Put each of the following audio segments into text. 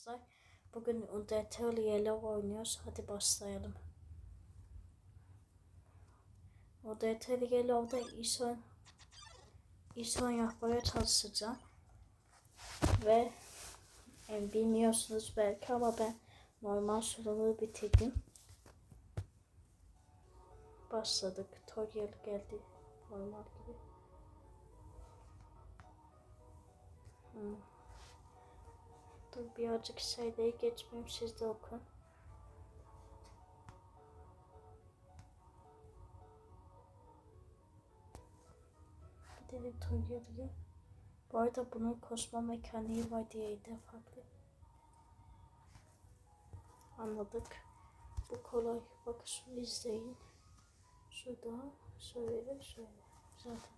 arkadaşlar. Bugün Yellow oynuyoruz. Hadi başlayalım. Undertale Yellow'da İson İson yapmaya çalışacağım. Ve e, bilmiyorsunuz belki ama ben normal sürümü bitirdim. Başladık. Tutorial geldi. Normal gibi. Hmm. Dur birazcık şeyleri geçmeyeyim siz de okun. Gidelim Toyota'ya. Bu arada bunun kosma mekaniği var diye de farklı. Anladık. Bu kolay. Bak şunu izleyin. Şurada şöyle şöyle. Zaten.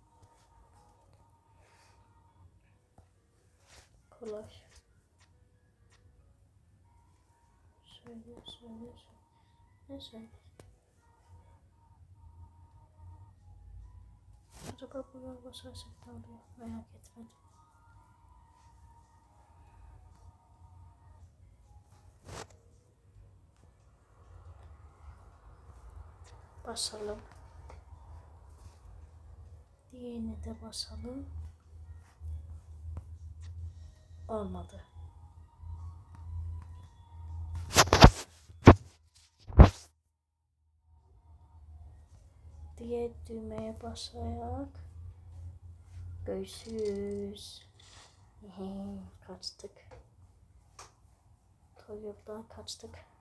Kolay. Şöyle şöyle şöyle. Şöyle? Acaba bu yol basarsak ne oluyor? Merak etmedim. Basalım. Diğerini de basalım. Olmadı. Diğer düğmeye basarak görüşürüz. kaçtık. Toyota'dan kaçtık.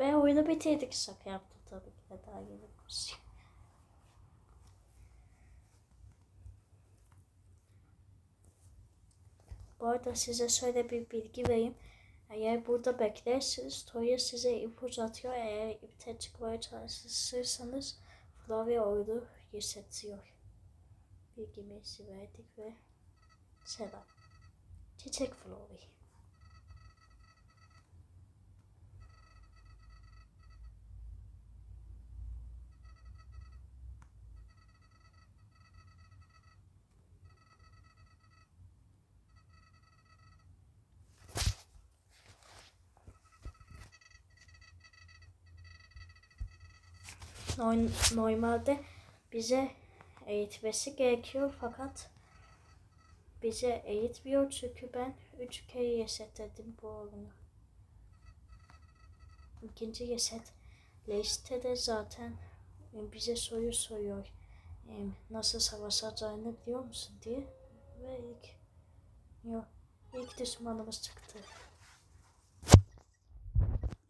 Ve oyunu bitirdik şaka yaptım tabii ki de daha yeni konuşuyor. Bu arada size şöyle bir bilgi vereyim. Eğer burada beklerseniz Toya size ip uzatıyor. Eğer ipten çıkmaya çalışırsanız Flavia oyunu yükseltiyor. Bilgimizi verdik ve selam. Çiçek Flavia. Normalde bize eğitmesi gerekiyor fakat bize eğitmiyor çünkü ben üç kere yesetledim bu oyunu. İkinci yeset listede zaten bize soru soruyor. Nasıl savaşacağını biliyor musun diye. Ve ilk yok, ilk düşmanımız çıktı.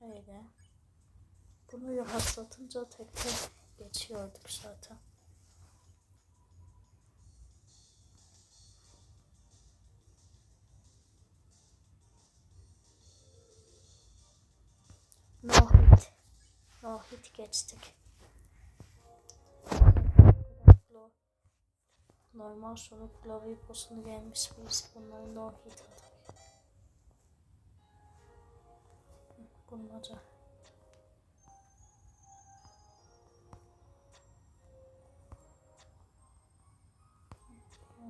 Öyle. Bunu rahatlatınca tekrar geçiyorduk zaten. No hit. No hit geçtik. Normal sonu klavye posunu gelmiş birisi bunları no hit aldık. Bunları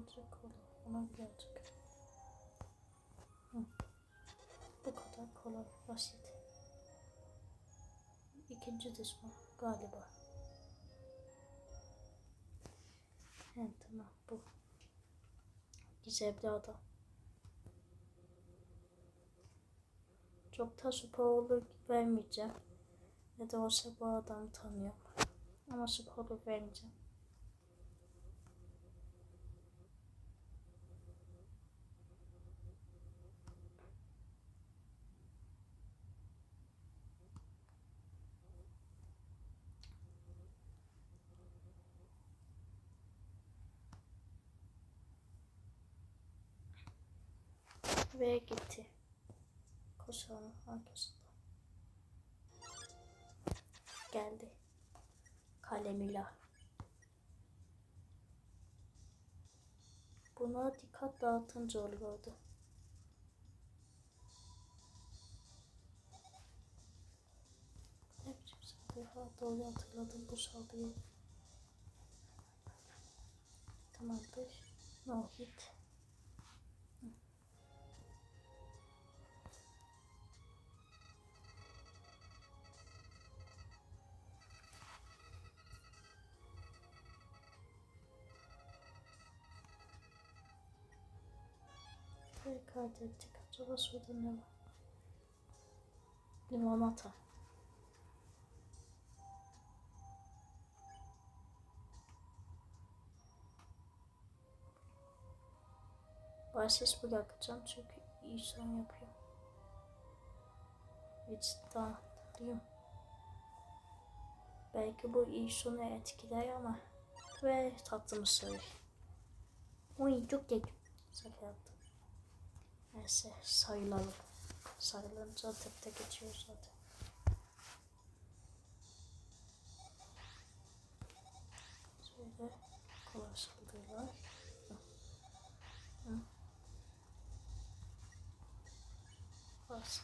birazcık kolay. Ona birazcık. Hı. Bu kadar kolay, basit. İkinci düşman galiba. He tamam bu. Gizemli adam. Çok da spoiler vermeyeceğim. Ne de olsa bu adamı tanıyorum. Ama spoiler vermeyeceğim. Ve gitti. Koşalım arkasında. Geldi. Kalemila. buna dikkat dağıtınca oluyordu. Ne biçim saldırı doğru hatırladım bu saldırıyı. Tamamdır. No hit. Ve kaydettik. Acaba şurada ne var? Limonata. Bahsiz bırakacağım çünkü iyi son yapıyor. Vicdanlıyım. Belki bu sonu etkiler ama ve tatlımı söyle. Oy çok geç. Yaptım. Neyse sayılalım. Sayılınca tek tek geçiyor zaten. Şöyle kolay saldırılar. Bas.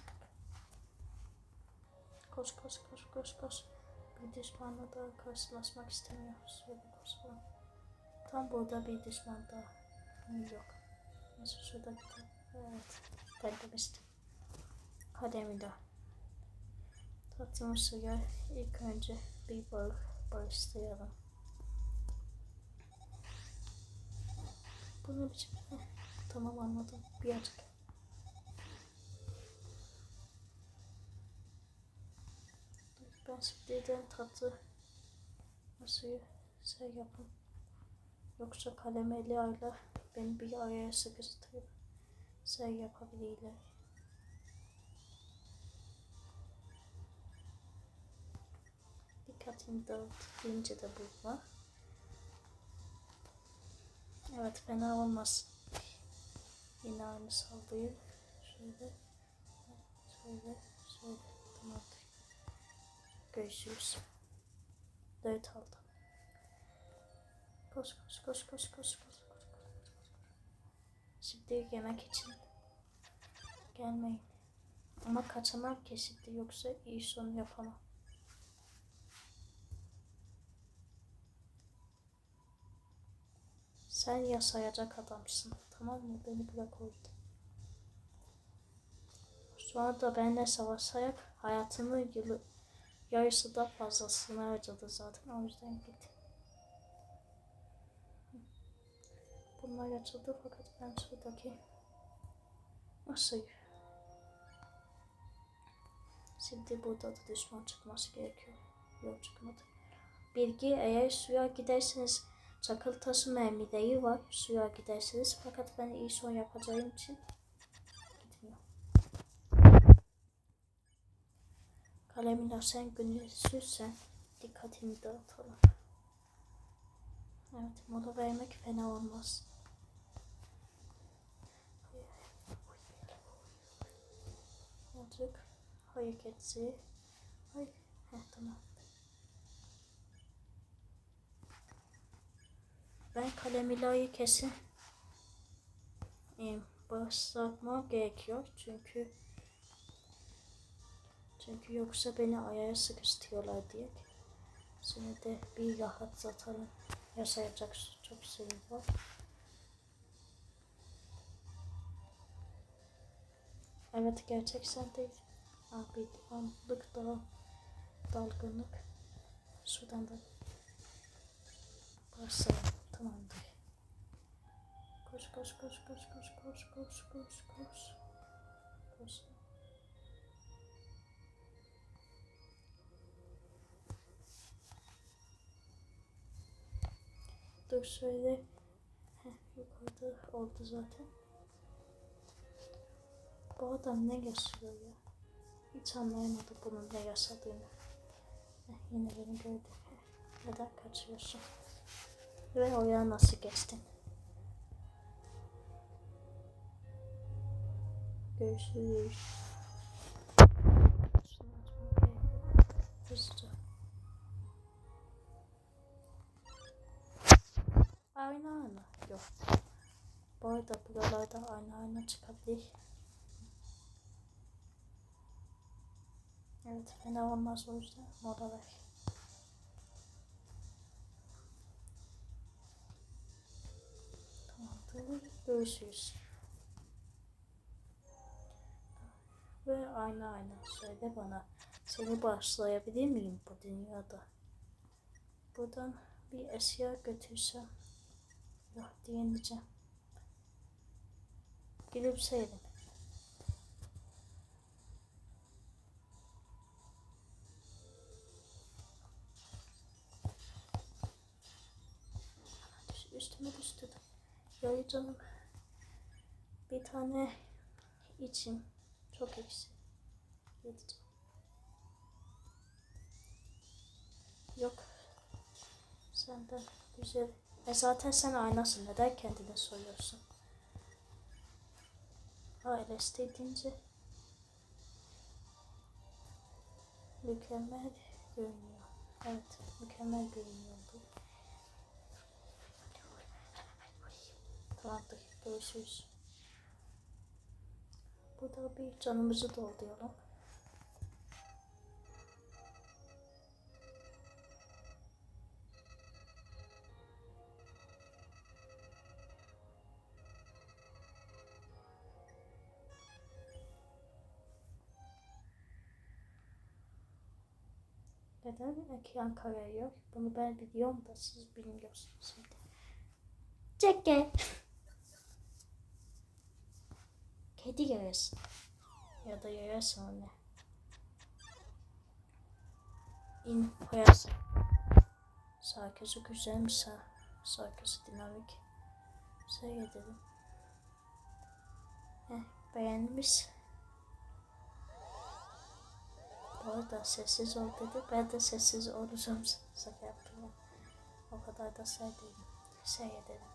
Koş koş koş koş koş. Bir düşmanla daha karşılaşmak istemiyoruz. Şöyle koşalım. Tam burada bir düşman daha yok. Neyse şurada bir. Evet. Ben demiştim. Kademi de. Tatlımı suya ilk önce bir balık barıştıralım. Bu ne biçim? Heh, tamam anladım. Bir açık. Ben şimdiden tatlı masayı şey yapın. Yoksa kalemeli ayla beni bir araya sıkıştırıp sen yapabilirler. Dikkatimi dağıtınca da bulma. Evet fena olmaz. Yine aynı saldıyı şöyle şöyle şöyle tamamdır. Görüşürüz. Dört aldım. Koş koş koş koş koş. Şimdi yemek için gelmeyin. Ama kaçamam kesildi yoksa iyi son yapamam. Sen yasayacak adamsın. Tamam mı? Beni bırak orada. Sonra da benimle savaşarak hayatının yılı yarısı da fazlasını harcadı zaten. O yüzden git. Bunlar açıldı fakat ben şuradaki nasıl? Şimdi burada da düşman çıkması gerekiyor. Yok çıkmadı. Bilgi eğer suya giderseniz çakıl taşı mermileri var. Suya giderseniz fakat ben iyi son yapacağım için gitmiyor. Kalemle sen gündüzsüzsen dikkatini dağıtalım. Evet mola vermek fena olmaz. Azıcık hareketsi. Ay, heh, tamam. Ben kalem ilahi kesin e, gerekiyor çünkü çünkü yoksa beni ayağa sıkıştırıyorlar diye. Şimdi de bir rahat atalım. Yaşayacak çok şey var. Evet gerçek sen değil. Abi anlık daha dalgınlık. Şuradan da başlayalım. Tamamdır. Koş koş koş koş koş koş koş koş koş. Koş. Dur şöyle. Heh, yukarıda oldu zaten. Bu adam ne ya? Hiç anlayamadım bunun ne yaşadığını. Heh, yine beni gördü. Neden kaçıyorsun? Ve oraya nasıl geçtin? Görüşürüz. Hızlıca. Aynı anda. Yok. Bu arada buralarda aynı aynı çıkabilir. Evet fena olmaz o yüzden mola ver. Tamamdır. Görüşürüz. Ve aynı aynı söyle bana. Seni başlayabilir miyim bu dünyada? Buradan bir eşya götürsem. Yok diyemeyeceğim. Gülümseyelim. Üstüme düştü de. Ya canım. Bir tane içim. Çok eksi. Yedeceğim. Yok. Senden güzel. E zaten sen aynasın. Neden kendine soruyorsun? LSD deyince mükemmel görünüyor. Evet, mükemmel görünüyor görüşürüz. Burada bir canımızı dolduralım. Neden ekran kararıyor? Bunu ben biliyorum da siz bilmiyorsunuz. Çeke. Kedi yarası. Ya da yarası anne. İn koyarsın. Sarkısı güzelmiş ha. Sarkısı dinamik. Seyredelim. Heh, beğenmiş. Bu arada sessiz ol dedi. Ben de sessiz olacağım. Şaka yaptım ya. O kadar da şey değilim. Şey edelim.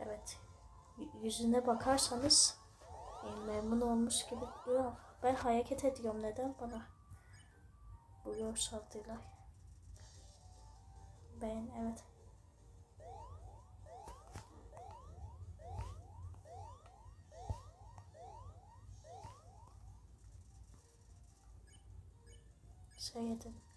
Evet. Yüzüne bakarsanız e, memnun olmuş gibi duruyor. Ben hareket ediyorum. Neden bana bu saldırılar? Ben evet. Edelim.